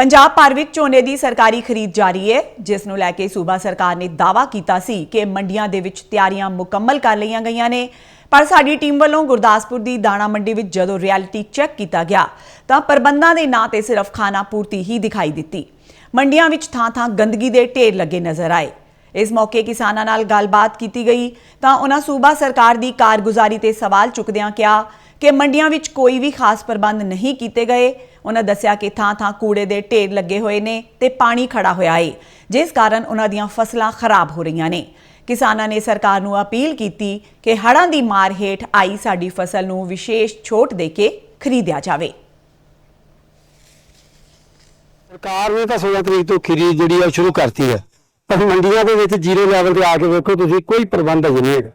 ਪੰਜਾਬ ਭਰ ਵਿੱਚ ਝੋਨੇ ਦੀ ਸਰਕਾਰੀ ਖਰੀਦ ਜਾਰੀ ਹੈ, ਜਿਸ ਨੂੰ ਲੈ ਕੇ ਸੂਬਾ ਸਰਕਾਰ ਨੇ ਦਾਅਵਾ ਕੀਤਾ ਸੀ ਕਿ ਮੰਡੀਆਂ ਦੇ ਵਿੱਚ ਤਿਆਰੀਆਂ ਮੁਕੰਮਲ ਕਰ ਲਈਆਂ ਗਈਆਂ ਨੇ। ਪਰ ਸਾਡੀ ਟੀਮ ਵੱਲੋਂ ਗੁਰਦਾਸਪੁਰ ਦੀ ਦਾਣਾ ਮੰਡੀ ਵਿੱਚ ਜਦੋਂ ਰਿਐਲਿਟੀ ਚੈੱਕ ਕੀਤਾ ਗਿਆ, ਤਾਂ ਪ੍ਰਬੰਧਾਂ ਦੇ ਨਾਂ ਤੇ ਸਿਰਫ ਖਾਣਾ ਪੂਰਤੀ ਹੀ ਦਿਖਾਈ ਦਿੱਤੀ। ਮੰਡੀਆਂ ਵਿੱਚ ਥਾਂ-ਥਾਂ ਗੰਦਗੀ ਦੇ ਢੇਰ ਲੱਗੇ ਨਜ਼ਰ ਆਏ। ਇਸ ਮੌਕੇ ਕਿਸਾਨਾਂ ਨਾਲ ਗੱਲਬਾਤ ਕੀਤੀ ਗਈ, ਤਾਂ ਉਹਨਾਂ ਸੂਬਾ ਸਰਕਾਰ ਦੀ ਕਾਰਗੁਜ਼ਾਰੀ ਤੇ ਸਵਾਲ ਚੁੱਕਦਿਆਂ ਕਿਹਾ ਕਿ ਮੰਡੀਆਂ ਵਿੱਚ ਕੋਈ ਵੀ ਖਾਸ ਪ੍ਰਬੰਧ ਨਹੀਂ ਕੀਤੇ ਗਏ। ਉਹਨਾਂ ਦੱਸਿਆ ਕਿ ਥਾਂ-ਥਾਂ ਕੂੜੇ ਦੇ ਢੇਰ ਲੱਗੇ ਹੋਏ ਨੇ ਤੇ ਪਾਣੀ ਖੜਾ ਹੋਇਆ ਏ, ਜਿਸ ਕਾਰਨ ਉਹਨਾਂ ਦੀਆਂ ਫਸਲਾਂ ਖਰਾਬ ਹੋ ਰਹੀਆਂ ਨੇ। ਕਿਸਾਨਾਂ ਨੇ ਸਰਕਾਰ ਨੂੰ ਅਪੀਲ ਕੀਤੀ ਕਿ ਹੜ੍ਹਾਂ ਦੀ ਮਾਰ ਹੇਠ ਆਈ ਸਾਡੀ ਫਸਲ ਨੂੰ ਵਿਸ਼ੇਸ਼ ਛੋਟ ਦੇ ਕੇ ਖਰੀਦਿਆ ਜਾਵੇ। ਸਰਕਾਰ ਨੇ ਤਾਂ 16 ਤਰੀਕ ਤੋਂ ਖਰੀਦ ਜਿਹੜੀ ਆ ਉਹ ਸ਼ੁਰੂ ਕਰਤੀ ਹੈ ਪਰ ਮੰਡੀਆਂ ਦੇ ਵਿੱਚ ਜ਼ੀਰੋ ਲੈਵਲ ਤੇ ਆ ਕੇ ਵੇਖੋ, ਤੁਸੀਂ ਕੋਈ ਪ੍ਰਬੰਧ ਅਜੇ ਨਹੀਂ ਹੈਗਾ।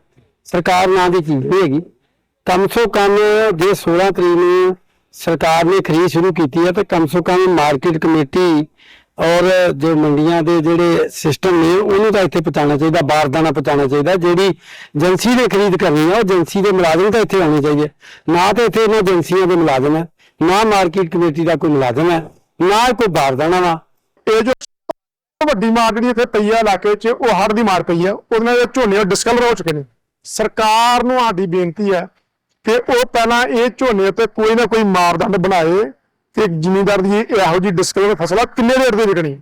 ਸਰਕਾਰ ਨਾਂ ਦੀ ਚੀਜ਼ ਨਹੀਂ ਹੈਗੀ। ਕਮ ਸੋ ਕਮ ਜੇ 16 ਤਰੀਕ ਨੂੰ ਸਰਕਾਰ ਨੇ ਖਰੀਦ ਸ਼ੁਰੂ ਕੀਤੀ ਹੈ, ਤਾਂ ਕਮ ਸੋ ਕਮ ਮਾਰਕੀਟ ਕਮੇਟੀ ਔਰ ਜੋ ਮੰਡੀਆਂ ਦੇ ਜਿਹੜੇ ਸਿਸਟਮ ਨੇ, ਉਹਨੂੰ ਤਾਂ ਇੱਥੇ ਪਹੁੰਚਾਉਣਾ ਚਾਹੀਦਾ ਬਾਰਦਾਨਾ ਪਹੁੰਚਾਉਣਾ ਚਾਹੀਦਾ, ਜਿਹੜੀ ਏਜੰਸੀ ਨੇ ਖਰੀਦ ਕਰਨੀ ਹੈ, ਉਹ ਏਜੰਸੀ ਦੇ ਮੁਲਾਜ਼ਮ ਤਾਂ ਇੱਥੇ ਆਉਣੇ ਚਾਹੀਦੇ। ਨਾ ਤਾਂ ਇੱਥੇ ਇਹਨਾਂ ਏਜੰਸੀਆਂ ਦੇ ਮੁਲਾਜ਼ਮ ਹੈ, ਨਾ ਮਾਰਕੀਟ ਕਮੇਟੀ ਦਾ ਕੋਈ ਮੁਲਾਜ਼ਮ ਹੈ, ਨਾ ਕੋਈ ਬਾਰਦਾਨਾ ਵਾ। ਇਹ ਜੋ ਵੱਡੀ ਮਾਰ ਜਿਹੜੀ ਇੱਥੇ ਪਈ ਆ ਇਲਾਕੇ 'ਚ ਉਹ ਹੜ੍ਹ ਦੀ ਮਾਰ ਪਈ ਆ, ਉਹਦੇ ਨਾਲ ਝੋਨੇ ਡਿਸਕਲਰ ਹੋ ਚੁੱਕੇ ਨੇ। ਸਰਕਾਰ ਨੂੰ ਸਾਡੀ ਬੇਨਤੀ ਹੈ ਕਿ ਉਹ ਪਹਿਲਾਂ ਇਹ ਝੋਨੇ ਉੱਤੇ ਕੋਈ ਨਾ ਕੋਈ ਮਾਰਦੰਡ ਬਣਾਏ ਕਿ ਜ਼ਿਮੀਂਦਾਰ ਦੀ ਇਹ ਇਹੋ ਜੀ ਡਿਸਕਲਰ ਫਸਲ ਆ ਕਿੰਨੇ ਰੇਟ ਦੇ ਵਿਕਣੀ?